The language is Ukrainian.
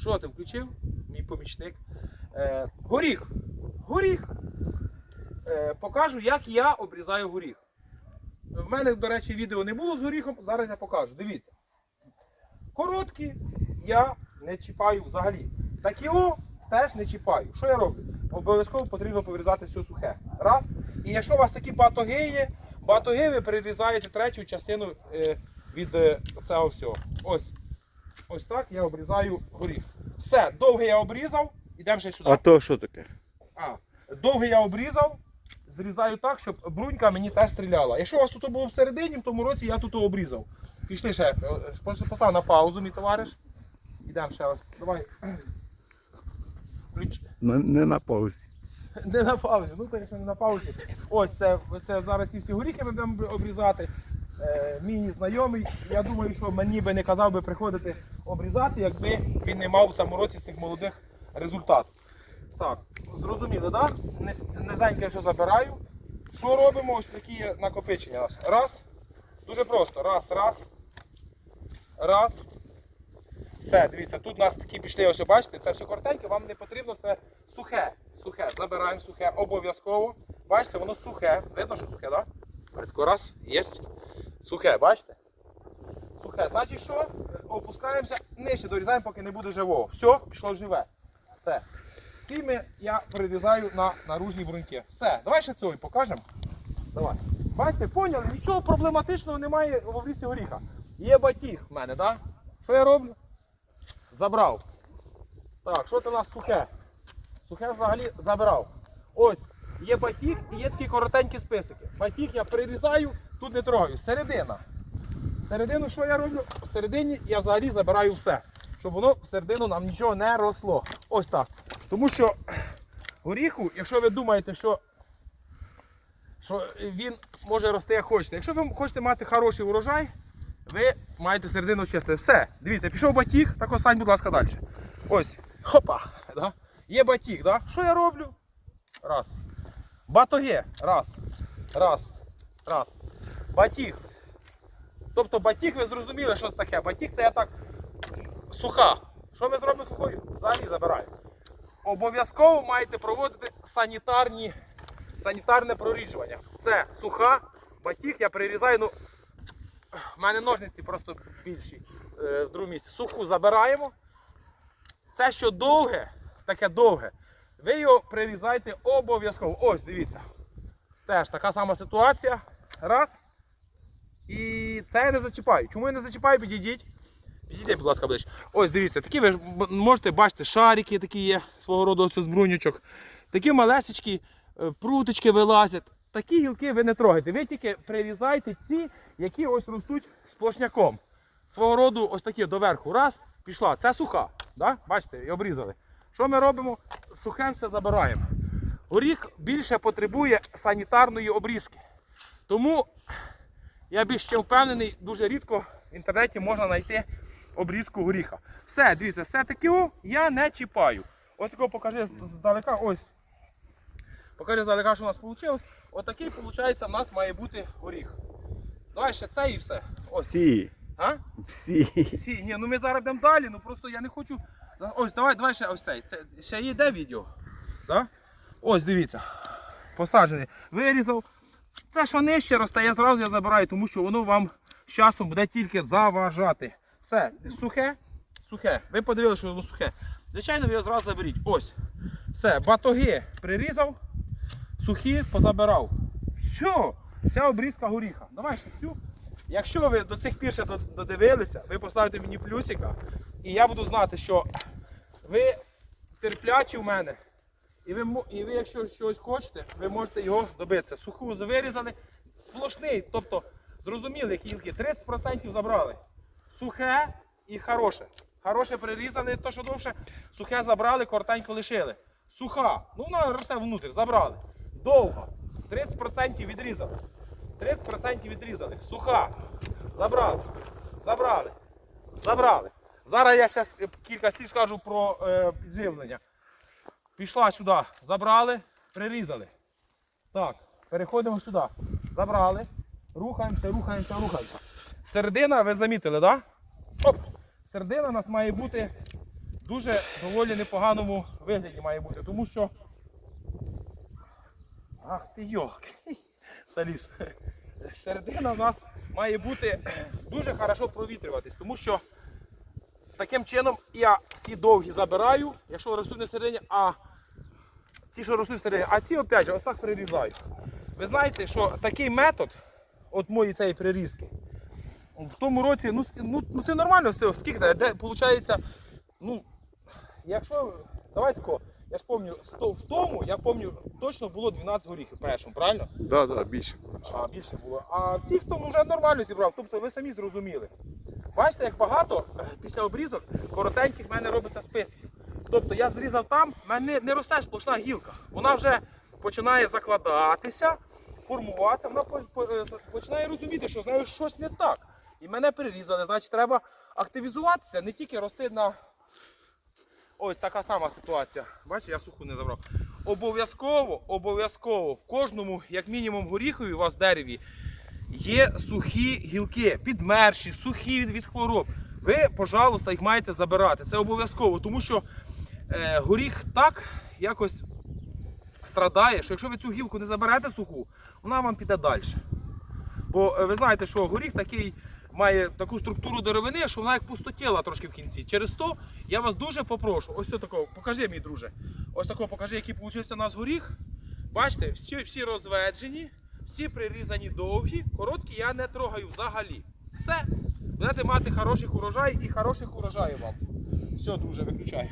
Що ти включив? Мій помічник. Е, горіх. Горіх. Е, покажу, як я обрізаю горіх. В мене, до речі, відео не було з горіхом, зараз я покажу. Дивіться. Короткі я не чіпаю взагалі. Такі о теж не чіпаю. Що я роблю? Обов'язково потрібно повирізати все сухе. Раз. І якщо у вас такі батоги є, батоги ви перерізаєте третю частину е, від е, цього всього. Ось. Ось так я обрізаю горіх. Все, довге я обрізав, ідемо ще сюди. А то що таке? А, довге я обрізав, зрізаю так, щоб брунька мені теж стріляла. Якщо у вас тут було всередині, в тому році я тут обрізав. Пішли ще, е, постав на паузу, мій товариш. Ідемо ще раз. Давай. Ключ. Не, не на паузі. Не на паузі, ну то якщо не на паузі. Ось це, це зараз ці всі горіхи ми будемо обрізати. Е, мій знайомий, я думаю, що мені би не казав би приходити обрізати, якби він не мав в цьому році з цих молодих результат. Так, зрозуміли, так? Да? Низенько я що забираю. Що робимо? Ось такі накопичення. Раз. Дуже просто. Раз, раз. Раз. Все, дивіться, тут у нас такі пішли, ось бачите, це все коротеньке, вам не потрібно це сухе. Сухе. Забираємо сухе обов'язково. Бачите, воно сухе. Видно, що сухе, так? Да? Раз, є. Сухе, бачите? Сухе. Значить що? Опускаємося нижче, дорізаємо, поки не буде живого. Все, пішло живе. Все. Ці ми я прирізаю на наружні бруньки. Все, давай ще цього покажемо. Давай. Бачите, поняли, нічого проблематичного немає в обрізці горіха. Є батіг в мене, так? Да? Що я роблю? Забрав. Так, що це у нас сухе? Сухе взагалі забрав. Ось, є батіг і є такі коротенькі списики. Батіг я прирізаю, тут не трогаю. Середина. Середину що я роблю? Всередині я взагалі забираю все. Щоб воно всередину нам нічого не росло. Ось так. Тому що горіху, якщо ви думаєте, що, що він може рости як хочете. Якщо ви хочете мати хороший урожай, ви маєте середину чистити. Все, дивіться, пішов батіг, так остань, будь ласка, далі. Ось. Хопа. Да? Є батіг, да? що я роблю? Раз. Батоге. Раз. Раз. Раз. Батіг. Тобто батіг, ви зрозуміли, що це таке. Батіг це я так суха. Що ми зробимо сухою? Взагалі забираємо. Обов'язково маєте проводити санітарні, санітарне проріджування. Це суха, батіг я прирізаю, ну, в мене ножниці просто більші е, в другому місці. Суху забираємо. Це що довге, таке довге, ви його прирізаєте обов'язково. Ось, дивіться. Теж така сама ситуація. Раз. І це я не зачіпаю. Чому я не зачіпаю? Підійдіть. Підійдіть, будь ласка, ближче. Ось дивіться, такі ви ж можете бачити, шарики такі є, свого роду ось з. Такі малесечкі е, пруточки вилазять. Такі гілки ви не трогаєте. Ви тільки прирізайте ці, які ось ростуть сплошняком. Свого роду ось такі доверху. Раз, пішла. Це суха. Да? Бачите, і обрізали. Що ми робимо? Сухе все забираємо. Горіх більше потребує санітарної обрізки. Тому я більш ще впевнений, дуже рідко в інтернеті можна знайти обрізку горіха. Все, дивіться, все таки о, я не чіпаю. Ось такого покажи здалека. Ось. Покажи здалека, що у нас вийшло. Отакий, виходить, у нас має бути горіх. Давай ще це і все. Ось. Всі. А? Всі. Всі. Ні, ну ми зараз йдемо далі, ну просто я не хочу. Ось, давай, давай ще ось цей. Це ще є де відео? Да? Ось дивіться. Посаджений. Вирізав. Це що нижче росте, я зразу я забираю, тому що воно вам з часом буде тільки заважати. Все, сухе, сухе. Ви подивилися, що воно сухе. Звичайно, ви його зразу заберіть. Ось. Все, батоги прирізав, сухі позабирав. Все, вся обрізка горіха. Давай ще цю. Якщо ви до цих пір ще додивилися, ви поставите мені плюсика, і я буду знати, що ви терплячі в мене. І ви, і ви, якщо щось хочете, ви можете його добитися. Суху вирізали, сплошний, тобто зрозуміли, які гілки, 30% забрали. Сухе і хороше. Хороше прирізали, то що довше, сухе забрали, коротенько лишили. Суха, ну вона росте внутрі, забрали. Довга, 30% відрізали. 30% відрізали. Суха. Забрали. Забрали. Забрали. Зараз я щас е, кілька слів скажу про е, підживлення. Пішла сюди, забрали, прирізали. Так, переходимо сюди. Забрали. Рухаємося, рухаємося, рухаємося. Середина, ви замітили, так? Да? Оп. Середина у нас має бути дуже доволі непоганому вигляді має бути, тому що. Ах ти йолки. Заліз. Середина у нас має бути дуже хорошо провітрюватись, тому що таким чином я всі довгі забираю, якщо ростуть не всередині, а ці, що ростуть всередині, а ці опять же ось так прирізаю. Ви знаєте, що такий метод, от мої цієї прирізки, в тому році, ну, ну, ну це нормально все, скільки, де, де виходить, ну, якщо, давайте тако, я ж пам'ятаю, в тому, я пам'ятаю, точно було 12 горіхів першому, правильно? Да, да, більше. А, більше було. А в цих тому вже нормально зібрав. Тобто ви самі зрозуміли. Бачите, як багато е, після обрізок коротеньких в мене робиться списків. Тобто я зрізав там, в мене не росте сплошна гілка. Вона вже починає закладатися, формуватися, вона е, починає розуміти, що з нею щось не так. І мене перерізали, значить треба активізуватися, не тільки рости на. Ось така сама ситуація. Бачите, я суху не забрав. Обов'язково, обов'язково в кожному, як мінімум, горіхові у вас дереві є сухі гілки, підмерші, сухі від, від хвороб. Ви, пожалуйста, їх маєте забирати. Це обов'язково, тому що е, горіх так якось страдає, що якщо ви цю гілку не заберете суху, вона вам піде далі. Бо е, ви знаєте, що горіх такий має таку структуру деревини, що вона як пустотіла трошки в кінці. Через то я вас дуже попрошу, ось такого, покажи, мій друже. Ось такого покажи, який получився у нас горіх. Бачите, всі, всі розведжені, всі прирізані довгі, короткі я не трогаю взагалі. Все. Будете мати хороших урожай і хороших урожаїв вам. Все, друже, виключай.